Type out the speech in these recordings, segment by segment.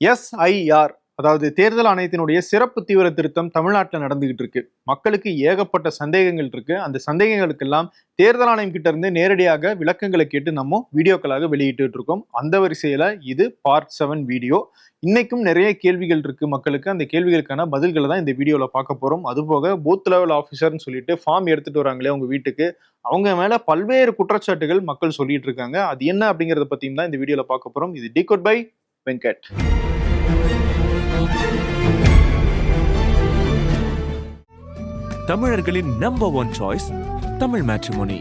SIR அதாவது தேர்தல் ஆணையத்தினுடைய சிறப்பு தீவிர திருத்தம் தமிழ்நாட்டில் நடந்துகிட்டு இருக்கு. மக்களுக்கு ஏகப்பட்ட சந்தேகங்கள் இருக்கு. அந்த சந்தேகங்களுக்கெல்லாம் தேர்தல் ஆணையம் கிட்ட இருந்து நேரடியாக விளக்கங்களை கேட்டு நம்ம வீடியோக்களாக வெளியிட்டு இருக்கோம். அந்த வரிசையில இது பார்ட் செவன் வீடியோ இன்னைக்கும் நிறைய கேள்விகள் இருக்கு மக்களுக்கு. அந்த கேள்விகளுக்கான பதில்களை தான் இந்த வீடியோவில் பார்க்க போறோம். அதுபோக பூத் லெவல் ஆஃபீஸர்னு சொல்லிட்டு ஃபார்ம் எடுத்துட்டு வராங்களே உங்க வீட்டுக்கு. அவங்க மேல பல்வேறு குற்றச்சாட்டுகள் மக்கள் சொல்லிட்டு இருக்காங்க. அது என்ன அப்படிங்கறத பத்தியும் தான் இந்த வீடியோவில் பார்க்க போறோம். இது டிகோட் பை வெங்கட். தமிழர்களின் number one choice Tamil matrimony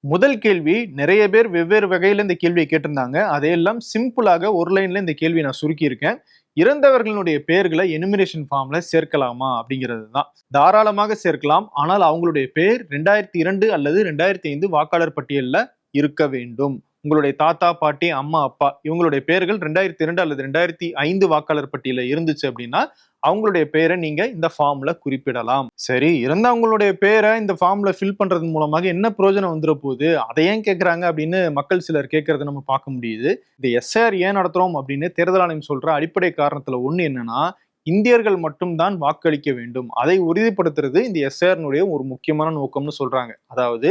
முதல் கேள்வி நிறைய பேர் வெவ்வேறு வகையில இந்த கேள்வியை கேட்டிருந்தாங்க. அதையெல்லாம் சிம்பிளாக ஒரு லைன்ல இந்த கேள்வியை நான் சுருக்கியிருக்கேன். இறந்தவர்களுடைய பெயர்களை எனுமினேஷன் ஃபார்ம்ல சேர்க்கலாமா அப்படிங்கிறது தான் தாராளமாக சேர்க்கலாம். ஆனால் அவங்களுடைய பெயர் ரெண்டாயிரத்தி இரண்டு அல்லது ரெண்டாயிரத்தி ஐந்து வாக்காளர் பட்டியல்ல இருக்க வேண்டும். உங்களுடைய தாத்தா பாட்டி அம்மா அப்பா இவங்களுடைய பெயர்கள் ரெண்டாயிரத்தி இரண்டு அல்லது ரெண்டாயிரத்தி ஐந்து வாக்காளர் பட்டியல இருந்துச்சு அப்படின்னா அவங்களுடைய பெயரை நீங்க இந்த ஃபார்ம்ல குறிப்பிடலாம். சரி இறந்தவங்களுடைய பேரை இந்த ஃபார்ம்ல ஃபில் பண்றது மூலமாக என்ன பிரயோஜனம் வந்துட போகுது? அதை ஏன் கேட்கறாங்க அப்படின்னு மக்கள் சிலர் கேட்கறத நம்ம பார்க்க முடியுது. இந்த எஸ்ஆர் ஏன் நடத்துறோம் அப்படின்னு தேர்தல் ஆணையம் சொல்ற அடிப்படை காரணத்துல ஒண்ணு என்னன்னா இந்தியர்கள் மட்டும்தான் வாக்களிக்க வேண்டும். அதை உறுதிப்படுத்துறது இந்த எஸ்ஆர்னுடைய ஒரு முக்கியமான நோக்கம்னு சொல்றாங்க. அதாவது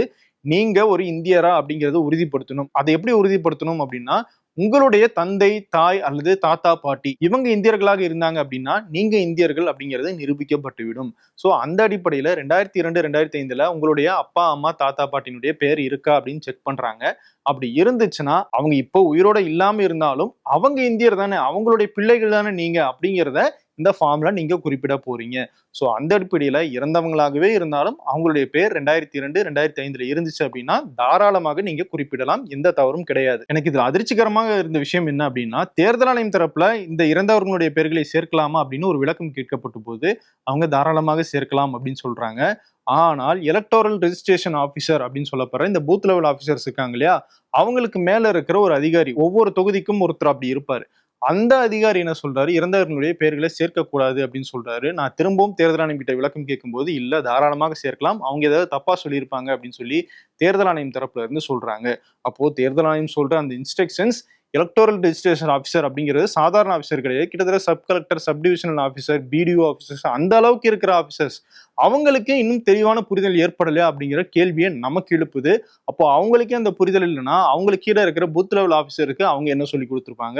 நீங்க ஒரு இந்தியரா அப்படிங்கறத உறுதிப்படுத்தணும். அதை எப்படி உறுதிப்படுத்தணும் அப்படின்னா உங்களுடைய தந்தை தாய் அல்லது தாத்தா பாட்டி இவங்க இந்தியர்களாக இருந்தாங்க அப்படின்னா நீங்க இந்தியர்கள் அப்படிங்கிறது நிரூபிக்கப்பட்டுவிடும். ஸோ அந்த அடிப்படையில ரெண்டாயிரத்தி இரண்டு ரெண்டாயிரத்தி ஐந்துல உங்களுடைய அப்பா அம்மா தாத்தா பாட்டினுடைய பேர் இருக்கா அப்படின்னு செக் பண்றாங்க. அப்படி இருந்துச்சுன்னா அவங்க இப்போ உயிரோட இல்லாம இருந்தாலும் அவங்க இந்தியர் தானே அவங்களுடைய பிள்ளைகள் தானே நீங்க அப்படிங்கிறத இந்த ஃபார்ம்ல நீங்க குறிப்பிட போறீங்க. ஸோ அந்த அடிப்படையில இறந்தவங்களாகவே இருந்தாலும் அவங்களுடைய பேர் ரெண்டாயிரத்தி இரண்டு ரெண்டாயிரத்தி ஐந்துல இருந்துச்சு அப்படின்னா தாராளமாக நீங்க குறிப்பிடலாம். எந்த தவறும் கிடையாது. எனக்கு இதுல அதிர்ச்சிகரமாக இருந்த விஷயம் என்ன அப்படின்னா தேர்தல் ஆணையம் தரப்புல இந்த இறந்தவர்களுடைய பேர்களை சேர்க்கலாமா அப்படின்னு ஒரு விளக்கம் கேட்கப்பட்ட போது அவங்க தாராளமாக சேர்க்கலாம் அப்படின்னு சொல்றாங்க. ஆனால் எலக்டோரல் ரெஜிஸ்ட்ரேஷன் ஆஃபீஸர் அப்படின்னு சொல்லப்படுற இந்த பூத் லெவல் ஆஃபீஸர்ஸ் இருக்காங்க இல்லையா? அவங்களுக்கு மேல இருக்கிற ஒரு அதிகாரி ஒவ்வொரு தொகுதிக்கும் ஒருத்தர் அப்படி இருப்பார். அந்த அதிகாரி என்ன சொல்றாரு? இறந்தவர்களுடைய பெயர்களை சேர்க்கக்கூடாது அப்படின்னு சொல்றாரு. நான் திரும்பவும் தேர்தல் ஆணையம் கிட்ட விளக்கம் கேட்கும்போது இல்ல தாராளமாக சேர்க்கலாம். அவங்க ஏதாவது தப்பா சொல்லியிருப்பாங்க அப்படின்னு சொல்லி தேர்தல் ஆணையம் தரப்புல இருந்து சொல்றாங்க. அப்போ தேர்தல் ஆணையம் சொல்ற அந்த இன்ஸ்ட்ரக்ஷன்ஸ் எலக்டோரல் ரெஜிஸ்ட்ரேஷன் ஆஃபீஸர் அப்படிங்கிறது சாதாரண ஆஃபீஸர் கிடையாது. கிட்டத்தட்ட sub collector sub divisional officer BDO officers அந்த அளவுக்கு இருக்கிற ஆஃபீஸர்ஸ் அவங்களுக்கு இன்னும் தெளிவான புரிதல் ஏற்படலையா அப்படிங்கிற கேள்வியை நமக்கு எழுப்புது. அப்போ அவங்களுக்கே அந்த புரிதல் இல்லைன்னா அவங்களுக்கு கீழே இருக்கிற பூத் லெவல் ஆஃபீஸருக்கு அவங்க என்ன சொல்லி கொடுத்துருப்பாங்க?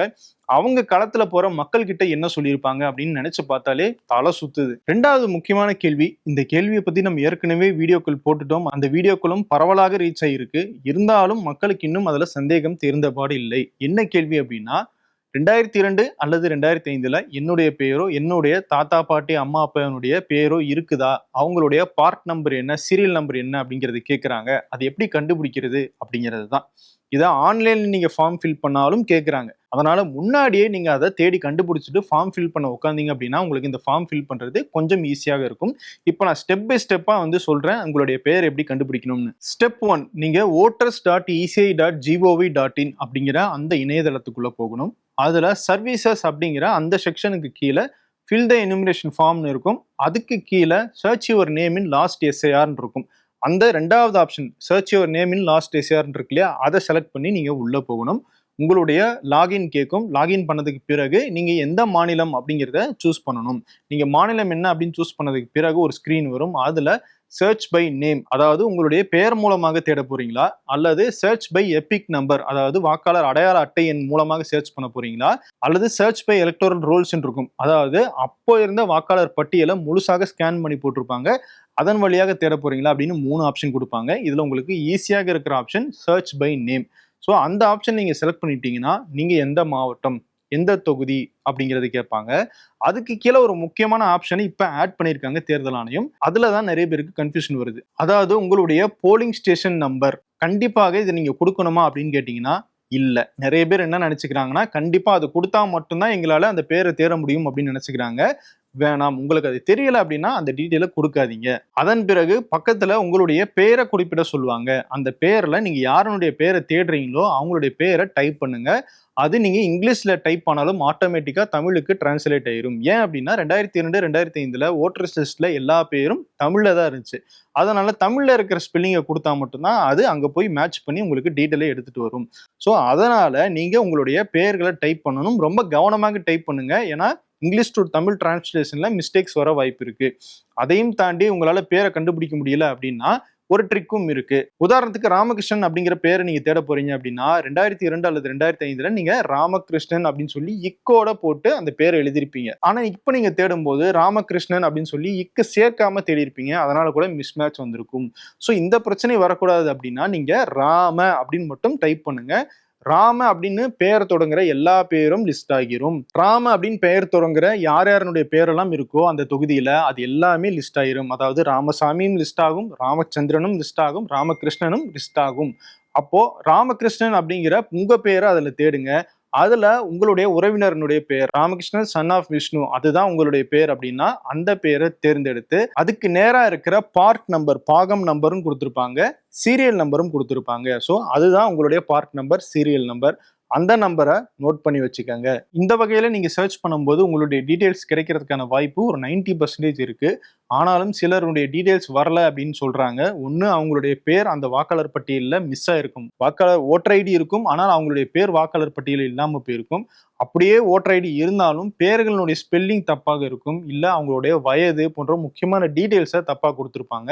அவங்க களத்துல போற மக்கள் கிட்ட என்ன சொல்லியிருப்பாங்க அப்படின்னு நினைச்சு பார்த்தாலே தலை சுத்துது. ரெண்டாவது முக்கியமான கேள்வி இந்த கேள்வியை பத்தி நம்ம ஏற்கனவே வீடியோக்கள் போட்டுட்டோம். அந்த வீடியோக்களும் பரவலாக ரீச் ஆகியிருக்கு இருந்தாலும் மக்களுக்கு இன்னும் அதுல சந்தேகம் தேர்ந்தபாடு இல்லை. என்ன கேள்வி அப்படின்னா ரெண்டாயிரத்தி இரண்டு அல்லது ரெண்டாயிரத்தி ஐந்துல என்னுடைய பெயரோ என்னுடைய தாத்தா பாட்டி அம்மா அப்பாவுடைய பெயரோ இருக்குதா? அவங்களுடைய பார்ட் நம்பர் என்ன சீரியல் நம்பர் என்ன அப்படிங்கறது கேட்குறாங்க அது எப்படி கண்டுபிடிக்கிறது அப்படிங்கிறது தான் இதை ஆன்லைனில் நீங்கள் ஃபார்ம் ஃபில் பண்ணாலும் கேட்குறாங்க அதனால் முன்னாடியே நீங்கள் அதை தேடி கண்டுபிடிச்சிட்டு ஃபார்ம் ஃபில் பண்ண உட்காந்தீங்க அப்படின்னா உங்களுக்கு இந்த ஃபார்ம் ஃபில் பண்ணுறது கொஞ்சம் ஈஸியாக இருக்கும். இப்போ நான் ஸ்டெப் பை ஸ்டெப்பாக வந்து சொல்கிறேன் உங்களுடைய பேர் எப்படி கண்டுபிடிக்கணும்னு. ஸ்டெப் ஒன் நீங்கள் voters dot ECI dot GOV dot in அப்படிங்கிற அந்த இணையதளத்துக்குள்ளே போகணும். அதில் சர்வீசஸ் அப்படிங்கிற அந்த செக்ஷனுக்கு கீழே ஃபில் த எனுமினேஷன் ஃபார்ம்னு இருக்கும். அதுக்கு கீழே search your name in last எஸ்ஐஆர்னு இருக்கும். அந்த ரெண்டாவது option search your name in last எஸ்ஐஆர்னு இருக்கு இல்லையா? அதை செலக்ட் பண்ணி நீங்கள் உள்ளே போகணும். உங்களுடைய லாகின் கேட்கும் லாகின் பண்ணதுக்கு பிறகு நீங்கள் எந்த மாநிலம் அப்படிங்கிறத சூஸ் பண்ணணும். நீங்கள் மாநிலம் என்ன அப்படின்னு சூஸ் பண்ணதுக்கு பிறகு ஒரு ஸ்க்ரீன் வரும். அதில் சர்ச் பை நேம் அதாவது உங்களுடைய பெயர் மூலமாக தேட போறீங்களா? அல்லது சர்ச் பை எபிக் நம்பர் அதாவது வாக்காளர் அடையாள அட்டை எண் மூலமாக சர்ச் பண்ண போறீங்களா? அல்லது சர்ச் பை எலக்டோரல் ரோல்ஸ் இருக்கும். அதாவது அப்போ இருந்த வாக்காளர் பட்டியலை முழுசாக ஸ்கேன் பண்ணி போட்டிருப்பாங்க. அதன் வழியாக தேட போறீங்களா அப்படின்னு மூணு ஆப்ஷன் கொடுப்பாங்க. இதுல உங்களுக்கு ஈஸியாக இருக்கிற option search by name so அந்த ஆப்ஷன் நீங்கள் செலக்ட் பண்ணிட்டீங்கன்னா நீங்கள் எந்த மாவட்டம்? எந்த தொகுதி அப்படிங்கிறது கேட்பாங்க. அதுக்கு கீழே ஒரு முக்கியமான ஆப்ஷனை இப்போ ஆட் பண்ணியிருக்காங்க தேர்தல் ஆணையம். அதில் தான் நிறைய பேருக்கு கன்ஃபியூஷன் வருது. அதாவது உங்களுடைய போலிங் ஸ்டேஷன் நம்பர் கண்டிப்பாக இதை நீங்கள் கொடுக்கணுமா அப்படின்னு கேட்டிங்கன்னா இல்லை. நிறைய பேர் என்ன நினச்சிக்கிறாங்கன்னா கண்டிப்பாக அது கொடுத்தா மட்டும்தான் எங்களால் அந்த பேரை தேர முடியும் அப்படின்னு நினச்சிக்கிறாங்க. வேணாம். உங்களுக்கு அது தெரியல அப்படின்னா அந்த டீட்டெயிலை கொடுக்காதீங்க. அதன் பிறகு பக்கத்துல உங்களுடைய பேரை குறிப்பிட சொல்லுவாங்க. அந்த பேர்ல நீங்க யாருனுடைய பேரை தேடுறீங்களோ அவங்களுடைய பேரை டைப் பண்ணுங்க. அது நீங்கள் இங்கிலீஷில் டைப் பண்ணாலும் ஆட்டோமேட்டிக்காக தமிழுக்கு டிரான்ஸ்லேட் ஆயிரும். ஏன் அப்படின்னா ரெண்டாயிரத்தி ரெண்டு ரெண்டாயிரத்தி ஐந்தில் ஓட்டர் லிஸ்ட்டில் எல்லா பேரும் தமிழில் தான் இருந்துச்சு. அதனால் தமிழில் இருக்கிற ஸ்பெல்லிங்கை கொடுத்தா மட்டும்தான் அது அங்கே போய் மேட்ச் பண்ணி உங்களுக்கு டீட்டெயிலே எடுத்துகிட்டு வரும். ஸோ அதனால் நீங்கள் உங்களுடைய பெயர்களை டைப் பண்ணணும். ரொம்ப கவனமாக டைப் பண்ணுங்கள் ஏன்னா இங்கிலீஷ் டு தமிழ் டிரான்ஸ்லேஷன்ல மிஸ்டேக்ஸ் வர வாய்ப்பு இருக்கு. அதையும் தாண்டி உங்களால பேரை கண்டுபிடிக்க முடியல அப்படின்னா ஒரு ட்ரிக்கும் இருக்கு. உதாரணத்துக்கு ராமகிருஷ்ணன் அப்படிங்கிற பேரை நீங்க தேட போறீங்க அப்படின்னா ரெண்டாயிரத்தி இரண்டு அல்லது ரெண்டாயிரத்தி ஐந்துல நீங்க ராமகிருஷ்ணன் அப்படின்னு சொல்லி இக்கோட போட்டு அந்த பேரை எழுதியிருப்பீங்க. ஆனா இப்ப நீங்க தேடும் போது ராமகிருஷ்ணன் அப்படின்னு சொல்லி இக்க சேர்க்காம தேடி இருப்பீங்க அதனால கூட மிஸ்மேட்ச் வந்திருக்கும். ஸோ இந்த பிரச்சனை வரக்கூடாது அப்படின்னா நீங்க ராம அப்படின்னு மட்டும் டைப் பண்ணுங்க. ராம அப்படின்னு பெயர் தொடங்குற எல்லா பேரும் லிஸ்ட் ஆகிரும். ராம அப்படின்னு பெயர் தொடங்குற யார் யாருடைய பேரெல்லாம் இருக்கோ அந்த தொகுதியில அது எல்லாமே லிஸ்ட் ஆகிரும் அதாவது ராமசாமியும் லிஸ்ட் ஆகும் ராமச்சந்திரனும் லிஸ்ட் ஆகும் ராமகிருஷ்ணனும் லிஸ்ட் ஆகும். அப்போ ராமகிருஷ்ணன் அப்படிங்கிற உங்க பேரை அதுல தேடுங்க. அதுல உங்களுடைய உறவினரனுடைய பேர் ராமகிருஷ்ணன் சன் ஆஃப் விஷ்ணு அதுதான் உங்களுடைய பேர் அப்படின்னா அந்த பேரை தேர்ந்தெடுத்து அதுக்கு நேரா இருக்கிற பார்ட் நம்பர் பாகம் நம்பரும் கொடுத்துருப்பாங்க சீரியல் நம்பரும் கொடுத்துருப்பாங்க. ஸோ அதுதான் உங்களுடைய பார்ட் நம்பர் சீரியல் நம்பர் அந்த நம்பரை நோட் பண்ணி வச்சுக்கோங்க. இந்த வகையில் நீங்கள் சர்ச் பண்ணும்போது உங்களுடைய டீட்டெயில்ஸ் கிடைக்கிறதுக்கான வாய்ப்பு ஒரு 90% பர்சன்டேஜ் இருக்குது ஆனாலும் சிலருடைய டீட்டெயில்ஸ் வரல அப்படின்னு சொல்கிறாங்க ஒன்று அவங்களுடைய பேர் அந்த வாக்காளர் பட்டியலில் மிஸ் ஆகிருக்கும் வாக்காளர் ஓட்டர் ஐடி இருக்கும். ஆனால் அவங்களுடைய பேர் வாக்காளர் பட்டியலில் இல்லாமல் போயிருக்கும். அப்படியே ஓட்டர் ஐடி இருந்தாலும் பேர்களுடைய ஸ்பெல்லிங் தப்பாக இருக்கும். இல்லை அவங்களுடைய வயது போன்ற முக்கியமான டீட்டெயில்ஸை தப்பாக கொடுத்துருப்பாங்க.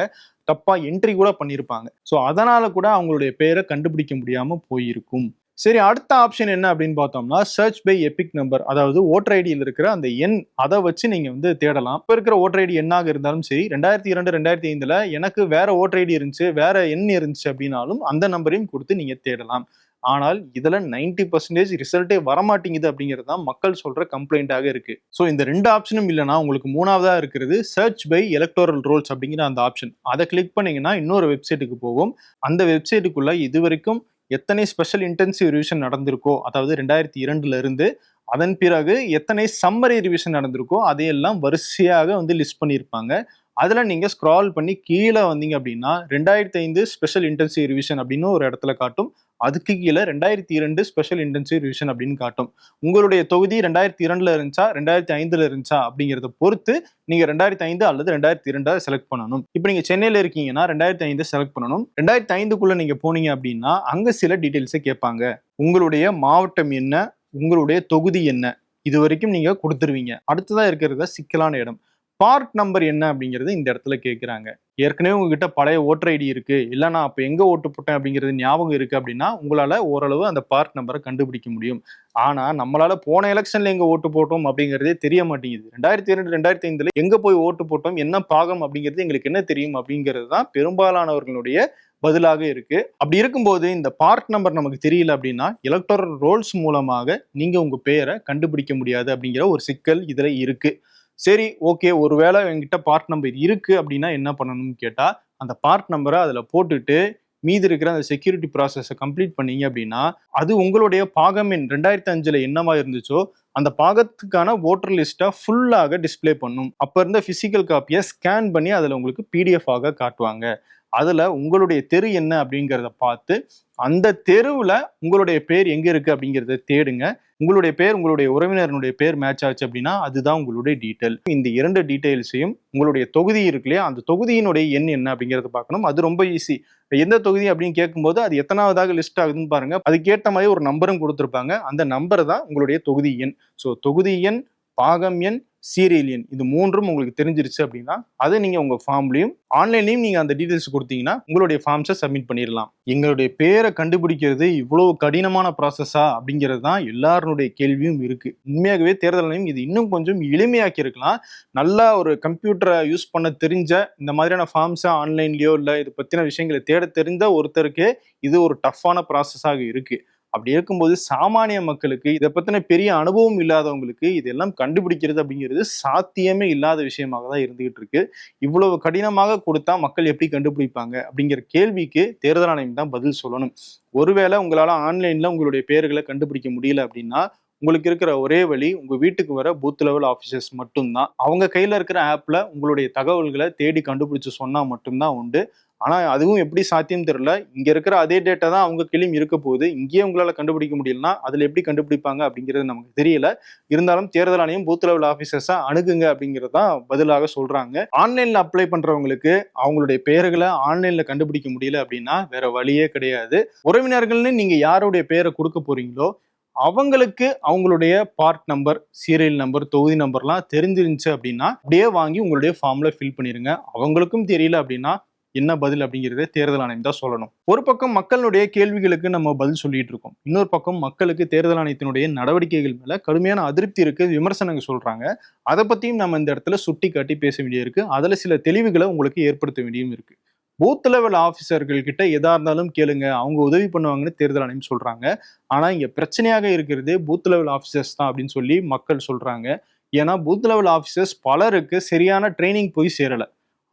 தப்பாக என்ட்ரி கூட பண்ணியிருப்பாங்க ஸோ அதனால் கூட அவங்களுடைய பேரை கண்டுபிடிக்க முடியாமல் போயிருக்கும். சரி அடுத்த ஆப்ஷன் என்ன அப்படின்னு பார்த்தோம்னா சர்ச் பை எபிக் நம்பர் அதாவது ஓட்டர் ஐடியில் இருக்கிற அந்த எண் அதை வச்சு நீங்கள் வந்து தேடலாம். இப்போ இருக்கிற ஓட்டர் ஐடி எண்ணாக இருந்தாலும் சரி ரெண்டாயிரத்தி இரண்டு ரெண்டாயிரத்தி ஐந்தில் எனக்கு வேற ஓட்டர் ஐடி இருந்துச்சு வேற எண் இருந்துச்சு அப்படின்னாலும் அந்த நம்பரையும் கொடுத்து நீங்கள் தேடலாம். ஆனால் இதில் நைன்டி பர்சன்டேஜ் ரிசல்ட்டே வரமாட்டேங்குது அப்படிங்கிறது தான் மக்கள் சொல்கிற கம்ப்ளைண்ட்டாக இருக்குது ஸோ இந்த ரெண்டு ஆப்ஷனும் இல்லைன்னா உங்களுக்கு மூணாவதாக இருக்கிறது சர்ச் பை எலக்டோரல் ரோல்ஸ் அப்படிங்கிற அந்த ஆப்ஷன் அதை கிளிக் பண்ணிங்கன்னா இன்னொரு வெப்சைட்டுக்கு போகும். அந்த வெப்சைட்டுக்குள்ளே இது வரைக்கும் எத்தனை ஸ்பெஷல் இன்டென்சிவ் ரிவிஷன் நடந்திருக்கோ அதாவது ரெண்டாயிரத்தி இரண்டுல இருந்து அதன் பிறகு எத்தனை சம்மரி ரிவிஷன் நடந்திருக்கோ அதையெல்லாம் வரிசையாக வந்து லிஸ்ட் பண்ணியிருப்பாங்க. அதில் நீங்கள் ஸ்க்ரால் பண்ணி கீழே வந்தீங்க அப்படின்னா ரெண்டாயிரத்தி ஐந்து ஸ்பெஷல் இன்டென்சிவ் ரிவிஷன் அப்படின்னு ஒரு இடத்துல காட்டும். அதுக்கு கீழே ரெண்டாயிரத்தி இரண்டு ஸ்பெஷல் இன்டென்சிவ் ரிவிஷன் அப்படின்னு காட்டும். உங்களுடைய தொகுதி ரெண்டாயிரத்தி இரண்டுல இருந்துச்சா ரெண்டாயிரத்தி ஐந்துல இருந்துச்சா அப்படிங்கிறத பொறுத்து நீங்கள் ரெண்டாயிரத்தி ஐந்து அல்லது ரெண்டாயிரத்தி இரண்டா செலக்ட் பண்ணணும். இப்போ நீங்கள் சென்னையில் இருக்கீங்கன்னா ரெண்டாயிரத்தி ஐந்து செலக்ட் பண்ணணும். ரெண்டாயிரத்தி ஐந்துக்குள்ளே நீங்கள் போனீங்க அப்படின்னா அங்கே சில டீட்டெயில்ஸை கேட்பாங்க. உங்களுடைய மாவட்டம் என்ன உங்களுடைய தொகுதி என்ன? இது வரைக்கும் நீங்க கொடுத்துருவீங்க. அடுத்ததா இருக்கிறத சிக்கலான இடம். பார்ட் நம்பர் என்ன அப்படிங்கிறது இந்த இடத்துல கேட்குறாங்க ஏற்கனவே உங்ககிட்ட பழைய ஓட்டர் ஐடி இருக்கு. இல்லை நான் அப்போ எங்கே ஓட்டு போட்டேன் அப்படிங்கிறது ஞாபகம் இருக்கு அப்படின்னா உங்களால ஓரளவு அந்த பார்ட் நம்பரை கண்டுபிடிக்க முடியும். ஆனால் நம்மளால போன எலெக்ஷன்ல எங்கே ஓட்டு போட்டோம் அப்படிங்கிறதே தெரிய மாட்டேங்குது. ரெண்டாயிரத்தி இரண்டு ரெண்டாயிரத்தி ஐந்துல எங்கே போய் ஓட்டு போட்டோம் என்ன பாகம் அப்படிங்கிறது எங்களுக்கு என்ன தெரியும் அப்படிங்கிறது தான் பெரும்பாலானவர்களுடைய பதிலாக இருக்கு. அப்படி இருக்கும்போது இந்த பார்ட் நம்பர் நமக்கு தெரியல அப்படின்னா எலக்டோரல் ரோல்ஸ் மூலமாக நீங்க உங்க பேரை கண்டுபிடிக்க முடியாது அப்படிங்கிற ஒரு சிக்கல் இதுல இருக்கு. சரி ஓகே ஒருவேளை என்கிட்ட பார்ட் நம்பர் இருக்கு அப்படின்னா என்ன பண்ணணும்னு கேட்டா அந்த பார்ட் நம்பரை அதுல போட்டுட்டு மீதி இருக்கிற அந்த செக்யூரிட்டி ப்ராசஸை கம்ப்ளீட் பண்ணீங்க அப்படின்னா அது உங்களுடைய பாகம் எண் ரெண்டாயிரத்தி அஞ்சுல என்னவா இருந்துச்சோ அந்த பாகத்துக்கான ஓட்டர் லிஸ்ட்டை ஃபுல்லாக டிஸ்ப்ளே பண்ணும். அப்போ இருந்த ஃபிசிக்கல் காப்பியை ஸ்கேன் பண்ணி அதில் உங்களுக்கு பிடிஎஃப் ஆக காட்டுவாங்க. அதில் உங்களுடைய தெரு என்ன அப்படிங்கிறத பார்த்து அந்த தெருவில் உங்களுடைய பேர் எங்கே இருக்குது அப்படிங்கிறத தேடுங்க. உங்களுடைய பேர் உங்களுடைய உறவினருடைய பேர் மேட்ச் ஆச்சு அப்படின்னா அதுதான் உங்களுடைய டீட்டெயில் இந்த இரண்டு டீட்டெயில்ஸையும் உங்களுடைய தொகுதி இருக்கு இல்லையா? அந்த தொகுதியினுடைய எண் என்ன அப்படிங்கிறத பார்க்கணும். அது ரொம்ப ஈஸி எந்த தொகுதி அப்படின்னு கேட்கும்போது அது எத்தனாவதாக லிஸ்ட் ஆகுதுன்னு பாருங்க. அதுக்கேற்ற மாதிரி ஒரு நம்பரும் கொடுத்துருப்பாங்க. அந்த நம்பர் தான் உங்களுடைய தொகுதி எண். ஸோ தொகுதி எண் பாகம் எண் சீரியலியன் இது மூன்றும் உங்களுக்கு தெரிஞ்சிருச்சு அப்படின்னா அதை நீங்கள் உங்கள் ஃபார்ம்லேயும் ஆன்லைன்லேயும் நீங்கள் அந்த டீட்டெயில்ஸ் கொடுத்தீங்கன்னா உங்களுடைய ஃபார்ம்ஸை சப்மிட் பண்ணிடலாம். எங்களுடைய பேரை கண்டுபிடிக்கிறது இவ்வளோ கடினமான ப்ராசஸா அப்படிங்கிறது தான் எல்லாருடைய கேள்வியும் இருக்குது உண்மையாகவே தேர்தல் ஆணையம் இது இன்னும் கொஞ்சம் எளிமையாக்கி இருக்கலாம். நல்லா ஒரு கம்ப்யூட்டரை யூஸ் பண்ண தெரிஞ்ச இந்த மாதிரியான ஃபார்ம்ஸை ஆன்லைன்லேயோ இல்லை இது பற்றின விஷயங்களை தேட தெரிஞ்ச ஒருத்தருக்கு இது ஒரு டஃப்பான ப்ராசஸாக இருக்குது அப்படி இருக்கும்போது சாமானிய மக்களுக்கு இதை பற்றின பெரிய அனுபவம் இல்லாதவங்களுக்கு இதெல்லாம் கண்டுபிடிக்கிறது அப்படிங்கிறது சாத்தியமே இல்லாத விஷயமாக தான் இருந்துகிட்டு இருக்கு. இவ்வளவு கடினமாக கொடுத்தா மக்கள் எப்படி கண்டுபிடிப்பாங்க அப்படிங்கிற கேள்விக்கு தேர்தல் ஆணையம் தான் பதில் சொல்லணும். ஒருவேளை உங்களால் ஆன்லைனில் உங்களுடைய பேர்களை கண்டுபிடிக்க முடியல அப்படின்னா உங்களுக்கு இருக்கிற ஒரே வழி உங்கள் வீட்டுக்கு வர பூத் லெவல் ஆஃபீஸர்ஸ் மட்டும்தான். அவங்க கையில் இருக்கிற ஆப்பில் உங்களுடைய தகவல்களை தேடி கண்டுபிடிச்சு சொன்னால் மட்டும்தான் உண்டு. ஆனால் அதுவும் எப்படி சாத்தியம் தெரியல. இங்கே இருக்கிற அதே டேட்டா தான் அவங்க கிளியும் இருக்க போகுது. இங்கேயே உங்களால் கண்டுபிடிக்க முடியலன்னா அதில் எப்படி கண்டுபிடிப்பாங்க அப்படிங்கிறது நமக்கு தெரியல. இருந்தாலும் தேர்தல் ஆணையம் பூத் லெவல் ஆஃபீஸர்ஸாக அணுகுங்க அப்படிங்கிறது தான் பதிலாக சொல்கிறாங்க ஆன்லைனில் அப்ளை பண்ணுறவங்களுக்கு அவங்களுடைய பெயர்களை ஆன்லைனில் கண்டுபிடிக்க முடியல அப்படின்னா வேற வழியே கிடையாது. உறவினர்கள்னு நீங்கள் யாருடைய பெயரை கொடுக்க போகிறீங்களோ அவங்களுக்கு அவங்களுடைய பார்ட் நம்பர் சீரியல் நம்பர் தொகுதி நம்பர்லாம் தெரிஞ்சிருந்துச்சு அப்படின்னா அப்படியே வாங்கி உங்களுடைய ஃபார்மில் ஃபில் பண்ணிடுங்க அவங்களுக்கும் தெரியல அப்படின்னா என்ன பதில் அப்படிங்கிறத தேர்தல் ஆணையம் தான் சொல்லணும். ஒரு பக்கம் மக்களுடைய கேள்விகளுக்கு நம்ம பதில் சொல்லிட்டு இருக்கோம். இன்னொரு பக்கம் மக்களுக்கு தேர்தல் ஆணையத்தினுடைய நடவடிக்கைகள் மேல கடுமையான அதிருப்தி இருக்கு விமர்சனங்கள் சொல்றாங்க. அதை பத்தியும் நம்ம இந்த இடத்துல சுட்டி காட்டி பேச வேண்டியிருக்கு. அதுல சில தெளிவுகளை உங்களுக்கு ஏற்படுத்த வேண்டியும் இருக்கு. பூத் லெவல் ஆஃபீஸர்கள் கிட்ட எதா இருந்தாலும் கேளுங்க. அவங்க உதவி பண்ணுவாங்கன்னு தேர்தல் ஆணையம் சொல்றாங்க. ஆனா இங்க பிரச்சனையாக இருக்கிறது பூத் லெவல் ஆஃபீஸர்ஸ் தான் அப்படின்னு சொல்லி மக்கள் சொல்றாங்க. ஏன்னா பூத் லெவல் ஆஃபீஸர்ஸ் பலருக்கு சரியான ட்ரைனிங் போய் சேரலை.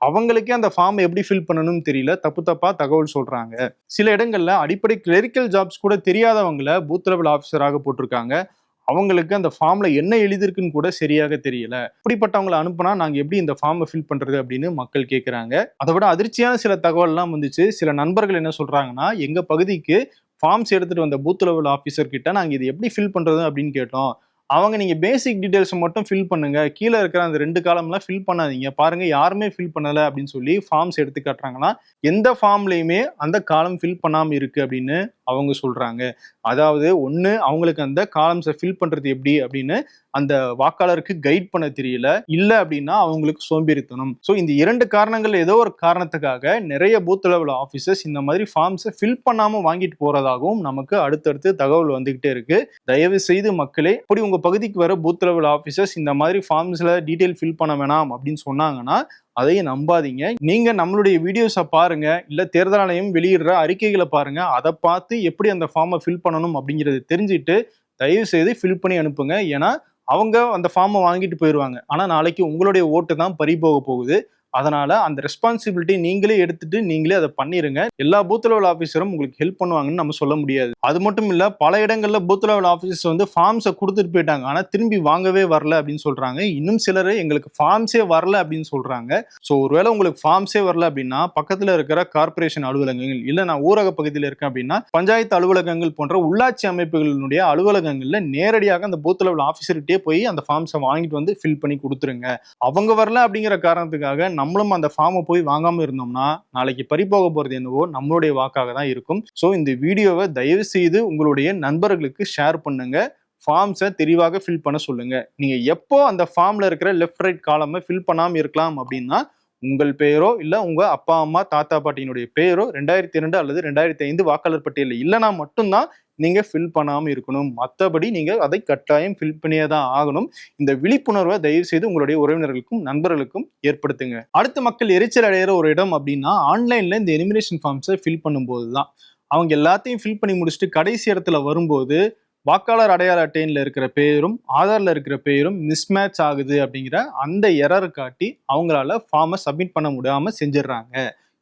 அவங்களுக்கே அந்த ஃபார்ம் எப்படி ஃபில் பண்ணணும்னு தெரியல. தப்பு தப்பா தகவல் சொல்றாங்க. சில இடங்கள்ல அடிப்படை கிளரிக்கல் ஜாப்ஸ் கூட தெரியாதவங்கள பூத் லெவல் ஆஃபீஸராக போட்டிருக்காங்க. அவங்களுக்கு அந்த ஃபார்ம்ல என்ன எழுதிருக்குன்னு கூட சரியாக தெரியல. இப்படிப்பட்டவங்களை அனுப்புனா நாங்க எப்படி இந்த ஃபார்மை ஃபில் பண்றது அப்படின்னு மக்கள் கேட்குறாங்க அதை விட அதிர்ச்சியான சில தகவல்லாம் வந்துச்சு. சில நண்பர்கள் என்ன சொல்றாங்கன்னா எங்க பகுதிக்கு ஃபார்ம்ஸ் எடுத்துட்டு வந்த பூத் லெவல் ஆஃபீஸர் கிட்ட நாங்க இது எப்படி ஃபில் பண்றது அப்படின்னு கேட்டோம். அவங்க நீங்க பேசிக் டீடைல்ஸ் மட்டும் ஃபில் பண்ணுங்க. கீழே இருக்கிற அந்த ரெண்டு காலம்லாம் ஃபில் பண்ணாதீங்க. பாருங்க யாருமே ஃபில் பண்ணல அப்படின்னு சொல்லி ஃபார்ம்ஸ் எடுத்து காட்டுறாங்கன்னா எந்த ஃபார்ம்லயுமே அந்த காலம் ஃபில் பண்ணாம இருக்கு அப்படின்னு அவங்க சொல்றாங்க. அதாவது ஒன்று அவங்களுக்கு அந்த காலம்ஸை ஃபில் பண்றது எப்படி அப்படின்னு அந்த வாக்காளருக்கு கைட் பண்ண தெரியல. இல்ல அப்படின்னா அவங்களுக்கு சோம்பேறித்தனம். ஸோ இந்த இரண்டு காரணங்கள் ஏதோ ஒரு காரணத்துக்காக நிறைய பூத் லெவல் ஆஃபீஸர்ஸ் இந்த மாதிரி ஃபார்ம்ஸை ஃபில் பண்ணாம வாங்கிட்டு போறதாகவும் நமக்கு அடுத்தடுத்து தகவல் வந்துகிட்டே இருக்கு. தயவு செய்து மக்களே இப்படி உங்கள் பகுதிக்கு வர பூத் லெவல் ஆஃபீஸர்ஸ் இந்த மாதிரி ஃபார்ம்ஸில் டீட்டெயில் ஃபில் பண்ண வேணாம் அப்படின்னு சொன்னாங்கன்னா அதையும் நம்பாதீங்க. நீங்கள் நம்மளுடைய வீடியோஸை பாருங்கள் இல்லை தேர்தல் ஆணையம் வெளியிடுற அறிக்கைகளை பாருங்கள் அதை பார்த்து எப்படி அந்த ஃபார்மை ஃபில் பண்ணணும் அப்படிங்கிறது தெரிஞ்சுட்டு தயவு செய்து ஃபில் பண்ணி அனுப்புங்க. ஏன்னா அவங்க அந்த ஃபார்மை வாங்கிட்டு போயிடுவாங்க ஆனால் நாளைக்கு உங்களுடைய ஓட்டு தான் பறி போக போகுது. அதனால அந்த ரெஸ்பான்சிபிலிட்டி நீங்களே எடுத்துட்டு நீங்களே அதை பண்ணிருங்க. எல்லா பூத் லெவல் ஆஃபீஸரும் உங்களுக்கு ஹெல்ப் பண்ணுவாங்கன்னு நம்ம சொல்ல முடியாது. அது மட்டும் இல்ல பல இடங்கள்ல பூத் லெவல் ஆஃபீஸர்ஸ் வந்து ஃபார்ம்ஸை கொடுத்துட்டு போயிட்டாங்க. ஆனா திரும்பி வாங்கவே வரல அப்படின்னு சொல்றாங்க. இன்னும் சிலர் எங்களுக்கு ஃபார்ம்ஸே வரல அப்படின்னு சொல்றாங்க. ஸோ ஒருவேளை உங்களுக்கு ஃபார்ம்ஸே வரல அப்படின்னா பக்கத்துல இருக்கிற கார்ப்பரேஷன் அலுவலகங்கள் இல்ல நான் ஊரக பகுதியில் இருக்கேன் அப்படின்னா பஞ்சாயத்து அலுவலகங்கள் போன்ற உள்ளாட்சி அமைப்புகளினுடைய அலுவலகங்கள்ல நேரடியாக அந்த பூத் லெவல் ஆஃபீஸர்கிட்டே போய் அந்த ஃபார்ம்ஸை வாங்கிட்டு வந்து ஃபில் பண்ணி கொடுத்துருங்க. அவங்க வரல அப்படிங்கிற காரணத்துக்காக நம்மளும் அந்த ஃபார்மை போய் வாங்காம இருந்தோம்னா நாளைக்கு பறி போக போறது என்னவோ நம்மளுடைய வாக்காக தான் இருக்கும். ஸோ இந்த வீடியோவை தயவு செய்து உங்களுடைய நண்பர்களுக்கு ஷேர் பண்ணுங்க. ஃபார்ம்ஸை தெளிவாக ஃபில் பண்ண சொல்லுங்க. நீங்க எப்போ அந்த ஃபார்ம்ல இருக்கிற லெஃப்ட் ரைட் காலமை ஃபில் பண்ணாமல் இருக்கலாம் அப்படின்னா உங்கள் பெயரோ இல்லை உங்கள் அப்பா அம்மா தாத்தா பாட்டியினுடைய பெயரோ ரெண்டாயிரத்தி இரண்டு அல்லது ரெண்டாயிரத்தி ஐந்து வாக்காளர் பட்டியலில் இல்லைனா மட்டும்தான் நீங்கள் ஃபில் பண்ணாமல் இருக்கணும். மற்றபடி நீங்கள் அதை கட்டாயம் ஃபில் பண்ணியே தான் ஆகணும். இந்த விழிப்புணர்வை தயவு செய்து உங்களுடைய உறவினர்களுக்கும் நண்பர்களுக்கும் ஏற்படுத்துங்க. அடுத்த மக்கள் எரிச்சல் அடைகிற ஒரு இடம் அப்படின்னா ஆன்லைனில் இந்த எலிமினேஷன் ஃபார்ம்ஸை ஃபில் பண்ணும்போது தான். அவங்க எல்லாத்தையும் ஃபில் பண்ணி முடிச்சுட்டு கடைசி இடத்துல வரும்போது வாக்காளர் அடையாள அட்டையில் இருக்கிற பேரும் ஆதாரில் இருக்கிற பேரும் மிஸ்மேட்ச் ஆகுது அப்படிங்கிற அந்த எரர் காட்டி அவங்களால ஃபார்மை சப்மிட் பண்ண முடியாமல் செஞ்சிடுறாங்க.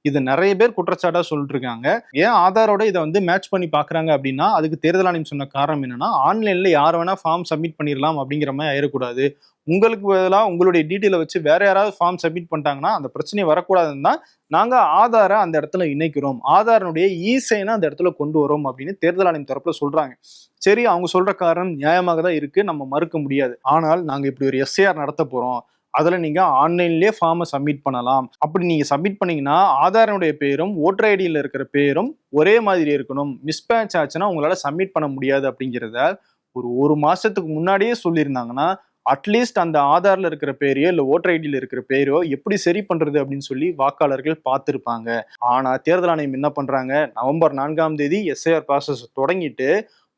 இது நிறைய பேர் குற்றச்சாட்டாக சொல்லிட்டு இருக்காங்க ஏன் ஆதாரோட இதை வந்து மேட்ச் பண்ணி பார்க்குறாங்க அப்படின்னா அதுக்கு தேர்தல் ஆணையம் சொன்ன காரணம் என்னன்னா ஆன்லைனில் யார் வேணால் ஃபார்ம் சப்மிட் பண்ணிடலாம் அப்படிங்கிற மாதிரி ஆயிடக்கூடாது. உங்களுக்கு பதிலாக உங்களுடைய டீட்டெயிலை வச்சு வேற யாராவது ஃபார்ம் சப்மிட் பண்ணிட்டாங்கன்னா அந்த பிரச்சனை வரக்கூடாதுன்னு தான் நாங்கள் ஆதாரை அந்த இடத்துல இணைக்கிறோம். ஆதாரனுடைய ஈசைனா அந்த இடத்துல கொண்டு வரோம் அப்படின்னு தேர்தல் ஆணையம் தரப்பில் சொல்கிறாங்க சரி அவங்க சொல்கிற காரணம் நியாயமாக தான் இருக்குது நம்ம மறுக்க முடியாது. ஆனால் நாங்கள் இப்படி ஒரு எஸ்ஐஆர் நடத்த போகிறோம் அதில் நீங்கள் ஆன்லைன்லேயே ஃபார்மை சப்மிட் பண்ணலாம். அப்படி நீங்கள் சப்மிட் பண்ணீங்கன்னா ஆதாரனுடைய பேரும் ஓட்டர் ஐடியில் இருக்கிற பேரும் ஒரே மாதிரி இருக்கணும். மிஸ்பேட்ச் ஆச்சுன்னா உங்களால் சப்மிட் பண்ண முடியாது அப்படிங்கிறத ஒரு ஒரு மாதத்துக்கு முன்னாடியே சொல்லியிருந்தாங்கன்னா அட்லீஸ்ட் அந்த ஆதாரில் இருக்கிற பேரையோ இல்லை ஓட்டர் ஐடியில் இருக்கிற பேரோ எப்படி சரி பண்ணுறது அப்படின்னு சொல்லி வாக்காளர்கள் பார்த்துருப்பாங்க. ஆனால் தேர்தல் ஆணையம் என்ன பண்ணுறாங்க நவம்பர் நான்காம் தேதி எஸ்ஐஆர் ப்ராசஸ் தொடங்கிட்டு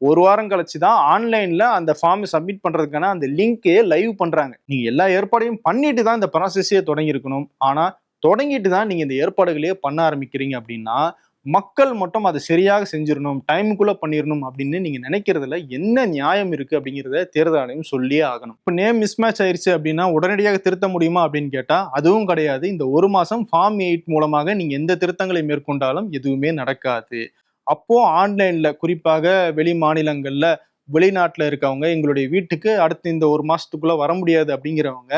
ஒரு வாரம் கழிச்சு தான் ஆன்லைன்ல அந்த ஃபார்ம் சப்மிட் பண்றதுக்கான அந்த லிங்கே லைவ் பண்றாங்க. நீங்க எல்லா ஏற்பாடையும் பண்ணிட்டு தான் இந்த ப்ராசஸே தொடங்கியிருக்கணும். ஆனால் ஆனா தொடங்கிட்டு தான் நீங்க இந்த ஏற்பாடுகளையே பண்ண ஆரம்பிக்கிறீங்க அப்படின்னா மக்கள் மட்டும் அதை சரியாக செஞ்சிடணும் டைமுக்குள்ள பண்ணிடணும் அப்படின்னு நீங்க நினைக்கிறதுல என்ன நியாயம் இருக்கு அப்படிங்கிறத தேர்தல் ஆணையம் சொல்லியே ஆகணும். இப்போ நேம் மிஸ்மேட்ச் ஆயிருச்சு அப்படின்னா உடனடியாக திருத்த முடியுமா அப்படின்னு கேட்டா அதுவும் கிடையாது. இந்த ஒரு மாசம் ஃபார்ம் எயிட் மூலமாக நீங்க எந்த திருத்தங்களை மேற்கொண்டாலும் எதுவுமே நடக்காது. அப்போ ஆன்லைன்ல குறிப்பாக வெளி மாநிலங்கள்ல வெளிநாட்டில் இருக்கவங்க எங்களுடைய வீட்டுக்கு அடுத்து இந்த ஒரு மாசத்துக்குள்ள வர முடியாது அப்படிங்கிறவங்க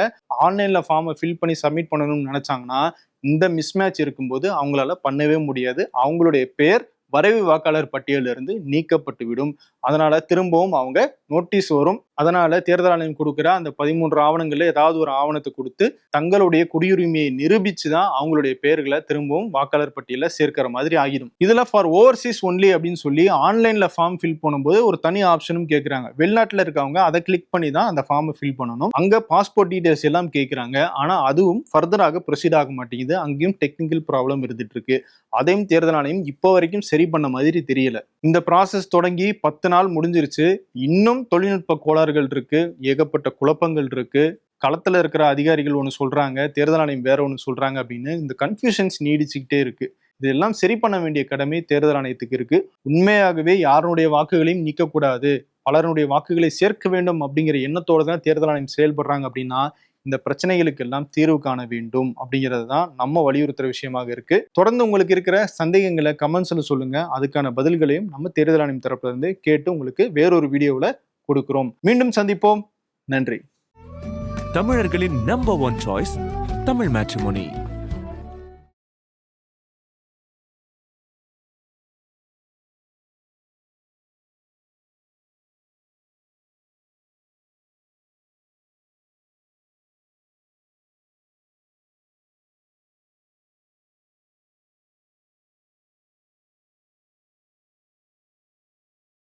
ஆன்லைன்ல ஃபார்மை ஃபில் பண்ணி சப்மிட் பண்ணணும்னு நினைச்சாங்கன்னா இந்த மிஸ்மேட்ச் இருக்கும்போது அவங்களால பண்ணவே முடியாது. அவங்களுடைய பேர் வரைவு வாக்காளர் பட்டியலிருந்து நீக்கப்பட்டு விடும் அதனால திரும்பவும் அவங்க நோட்டீஸ் வரும். அதனால தேர்தல் ஆணையம் கொடுக்குற அந்த பதிமூன்று ஆவணங்கள்ல ஏதாவது ஒரு ஆவணத்தை கொடுத்து தங்களுடைய குடியுரிமையை நிரூபிச்சு தான் அவங்களுடைய பெயர்களை திரும்பவும் வாக்காளர் பட்டியல சேர்க்கிற மாதிரி ஆகிடும். இதுல ஃபார் ஓவர்சீஸ் ஒன்லி அப்படின்னு சொல்லி ஆன்லைன்ல ஃபார்ம் ஃபில் பண்ணும்போது ஒரு தனி ஆப்ஷனும் கேட்கறாங்க வெளிநாட்டுல இருக்கவங்க அதை கிளிக் பண்ணி தான் அந்த ஃபார்மை ஃபில் பண்ணணும். அங்க பாஸ்போர்ட் டீடைல்ஸ் எல்லாம் கேட்கறாங்க ஆனா அதுவும் ஃபர்தராக ப்ரொசீட் ஆக மாட்டேங்குது. அங்கேயும் டெக்னிக்கல் ப்ராப்ளம் இருந்துட்டு இருக்கு. அதையும் தேர்தல் ஆணையம் இப்போ வரைக்கும் சரி பண்ண மாதிரி தெரியல. இந்த ப்ராசஸ் தொடங்கி பத்து நாள் முடிஞ்சிருச்சு. இன்னும் தொழில்நுட்ப கோளாறுகள் இருக்கு. ஏகப்பட்ட குழப்பங்கள் இருக்கு. களத்தில் இருக்கிற அதிகாரிகள் ஒன்று சொல்றாங்க. தேர்தல் ஆணையம் வேற ஒன்று சொல்றாங்க அப்படின்னு இந்த கன்ஃபியூஷன்ஸ் நீடிச்சுக்கிட்டே இருக்கு. இதெல்லாம் சரி பண்ண வேண்டிய கடமை தேர்தல் ஆணையத்துக்கு இருக்கு. உண்மையாகவே யாருடைய வாக்குகளையும் நீக்கக்கூடாது. பலருடைய வாக்குகளை சேர்க்க வேண்டும் அப்படிங்கிற எண்ணத்தோட தான் தேர்தல் ஆணையம் செயல்படுறாங்க அப்படின்னா இந்த பிரச்சனைகளுக்கு எல்லாம் தீர்வு காண வேண்டும் அப்படிங்கிறது தான் நம்ம வலியுறுத்துற விஷயமாக இருக்கு. தொடர்ந்து உங்களுக்கு இருக்கிற சந்தேகங்களை கமெண்ட்ஸில் சொல்லுங்க. அதுக்கான பதில்களையும் நம்ம தேர்தல் ஆணையம் தரப்புல இருந்து கேட்டு உங்களுக்கு வேறொரு வீடியோவில் கொடுக்கிறோம். மீண்டும் சந்திப்போம். நன்றி. தமிழர்களின் number one choice Tamil matrimony